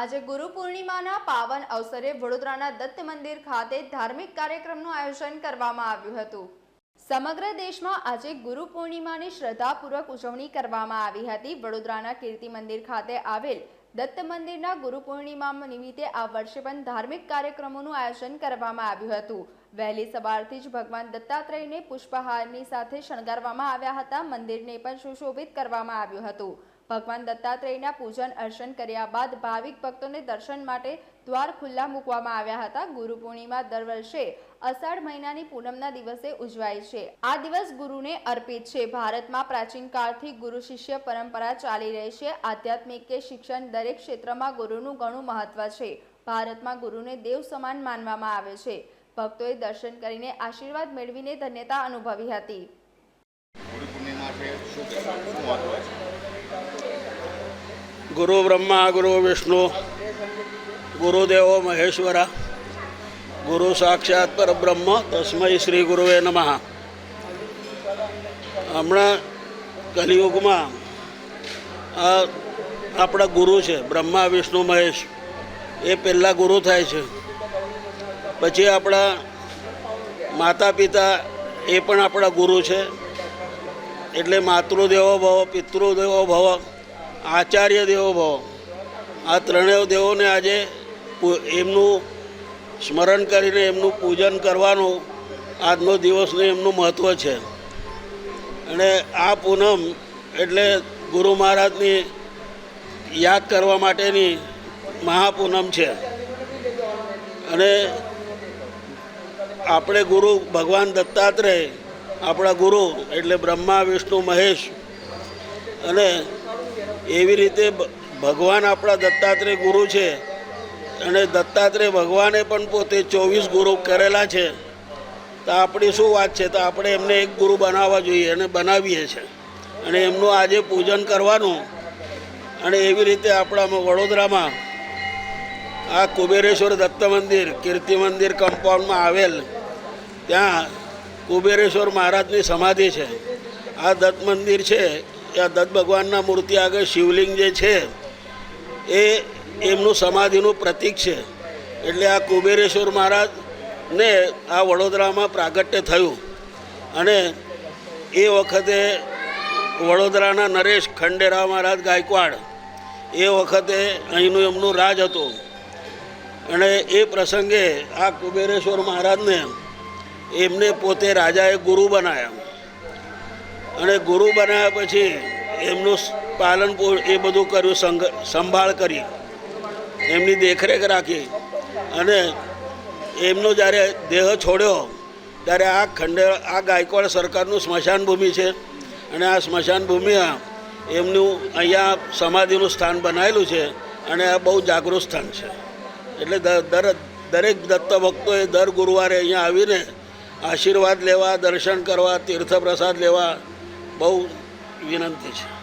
આજે ગુરુ પૂર્ણિમાના પાવન અવસરે વડોદરાના દત્ત મંદિર ખાતે ધાર્મિક કાર્યક્રમનું આયોજન કરવામાં આવ્યું હતું. સમગ્ર દેશમાં આજે ગુરુ પૂર્ણિમાની શ્રદ્ધાપૂર્વક ઉજવણી કરવામાં આવી હતી. વડોદરાના કીર્તિ મંદિર ખાતે આવેલ દત્ત મંદિરના ગુરુ પૂર્ણિમા નિમિત્તે આ વર્ષે પણ ધાર્મિક કાર્યક્રમોનું આયોજન કરવામાં આવ્યું હતું. વહેલી સવારથી જ ભગવાન દત્તાત્રેયને પુષ્પહારની સાથે શણગારવામાં આવ્યા હતા. મંદિરને પણ સુશોભિત કરવામાં આવ્યું હતું. ભગવાન દત્તાત્રેયના પૂજન અર્ચન કર્યા બાદ ભાવિક ભક્તોને દર્શન માટે દ્વાર ખુલ્લા મૂકવામાં આવ્યા હતા. ગુરુ પૂર્ણિમા દર વર્ષે અષાઢ મહિનાની પૂનમના દિવસે ઉજવાય છે. આ દિવસ ગુરુને અર્પિત છે. ભારતમાં પ્રાચીન કાળથી ગુરુ શિષ્ય પરંપરા ચાલી રહી છે. આધ્યાત્મિક કે શિક્ષણ દરેક ક્ષેત્રમાં ગુરુનું ઘણું મહત્વ છે. ભારતમાં ગુરુને દેવ સમાન માનવામાં આવે છે. ભક્તોએ દર્શન કરીને આશીર્વાદ મેળવીને ધન્યતા અનુભવી હતી. ગુરુ બ્રહ્મા, ગુરુ વિષ્ણુ ગુરુદેવો મહેશ્વરા, ગુરુ સાક્ષાત પરબ્રહ્મ, તસ્મય શ્રી ગુરુવે નમઃ. હમણાં કલિયુગમાં આ આપણા ગુરુ છે, બ્રહ્મા, વિષ્ણુ, મહેશ, એ પહેલાં ગુરુ થાય છે. પછી આપણા માતા પિતા એ પણ આપણા ગુરુ છે. એટલે માતૃદેવો ભવ, પિતૃદેવો ભવ આચાર્ય દેવો ભવ. આ ત્રણેય દેવોને આજે એમનું સ્મરણ કરીને એમનું પૂજન કરવાનું આજનો દિવસનું એમનું મહત્ત્વ છે. અને આ પૂનમ એટલે ગુરુ મહારાજની યાદ કરવા માટેની મહાપૂનમ છે. અને આપણે ગુરુ ભગવાન દત્તાત્રેય, આપણા ગુરુ એટલે બ્રહ્મા, વિષ્ણુ, મહેશ અને એવી રીતે ભગવાન આપણા દત્તાત્રેય ગુરુ છે. અને દત્તાત્રેય ભગવાને પણ પોતે ચોવીસ ગુરુ કરેલા છે. તો આપણી શું વાત છે? તો આપણે એમને એક ગુરુ બનાવવા જોઈએ અને બનાવીએ છીએ અને એમનું આજે પૂજન કરવાનું. અને એવી રીતે આપણામાં વડોદરામાં આ કુબેરેશ્વર દત્ત મંદિર, કીર્તિ મંદિર કમ્પાઉન્ડમાં આવેલ, ત્યાં કુબેરેશ્વર મહારાજની સમાધિ છે. આ દત્ત મંદિર છે આ દત્ત ભગવાનના મૂર્તિ આગળ શિવલિંગ જે છે, એ એમનું સમાધિનું પ્રતીક છે. એટલે આ કુબેરેશ્વર મહારાજને આ વડોદરામાં પ્રાગટ્ય થયું. અને એ વખતે વડોદરાના નરેશ ખંડેરાવ મહારાજ ગાયકવાડ, એ વખતે અહીંનું એમનું રાજ હતું. અને એ પ્રસંગે આ કુબેરેશ્વર મહારાજને એમને પોતે રાજાએ ગુરુ બનાવ્યા અને ગુરુ બનાવ્યા પછી એમનું પાલન એ બધું કર્યું, સંઘ, સંભાળ કરી. એમની દેખરેખ રાખી. અને એમનો જ્યારે દેહ છોડ્યો, ત્યારે આ ખંડે, આ ગાયકવાડ સરકારનું સ્મશાન ભૂમિ છે. અને આ સ્મશાન ભૂમિમાં એમનું અહીંયા સમાધિનું સ્થાન બનાવેલું છે અને આ બહુ જાગૃત સ્થાન છે. એટલે દર, દરેક દત્ત ભક્તોએ દર ગુરુવારે અહીંયા આવીને આશીર્વાદ લેવા, દર્શન કરવા તીર્થ પ્રસાદ લેવા બહુ વિનંતી છે.